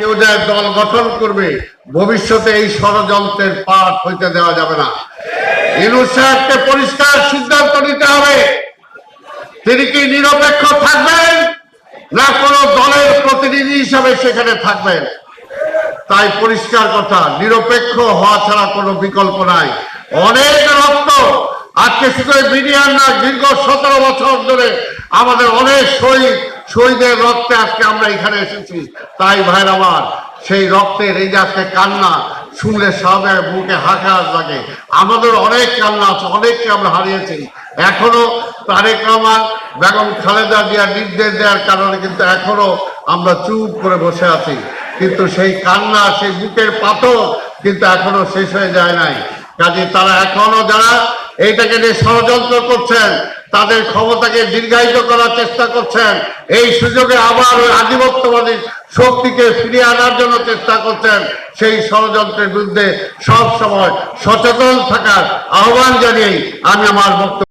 কেউ যায় দল গঠন করবে, ভবিষ্যতে এই ষড়যন্ত্রের পাঠ হইতে দেওয়া যাবে না। ইনু সাহেবকে পরিষ্কার সিদ্ধান্ত নিতে হবে। তিনি কি নিরপেক্ষ থাকবেন, না কোন দলের প্রতিনিধি হিসাবে সেখানে থাকবেন? তাই পরিষ্কার কথা, নিরপেক্ষ হওয়া ছাড়া কোনো বিকল্প নাই। অনেক রক্ত, আজকে শুধু বিডিআর না, দীর্ঘ সতেরো বছর ধরে আমাদের অনেক শহীদ শহীদের রক্তে আজকে আমরা এখানে এসেছি। তাই ভাইর আমার, সেই রক্তের এই যে কান্না, শুনলে সামনে বুকে হাঁকার লাগে। আমাদের অনেক কান্না আছে, অনেককে আমরা হারিয়েছি। এখনও তারেক রহমান, বেগম খালেদা জিয়ার নির্দেশ দেওয়ার কারণে কিন্তু এখনও আমরা চুপ করে বসে আছি। কিন্তু সেই কান্না, সেই বুকের পাথর কিন্তু এখনও শেষ হয়ে যায় নাই। কাজে তারা এখনও যারা এইটাকে নিয়ে ষড়যন্ত্র করছেন তাদের ক্ষমতাকে দীর্ঘায়িত করার চেষ্টা করছেন। এই সুযোগে আবার ওই আধিপত্যবাদী শক্তিকে ফিরিয়ে আনার জন্য চেষ্টা করছেন সেই ষড়যন্ত্রের বিরুদ্ধে সব সময় সচেতন থাকার আহ্বান জানিয়েই আমি আমার বক্তব্য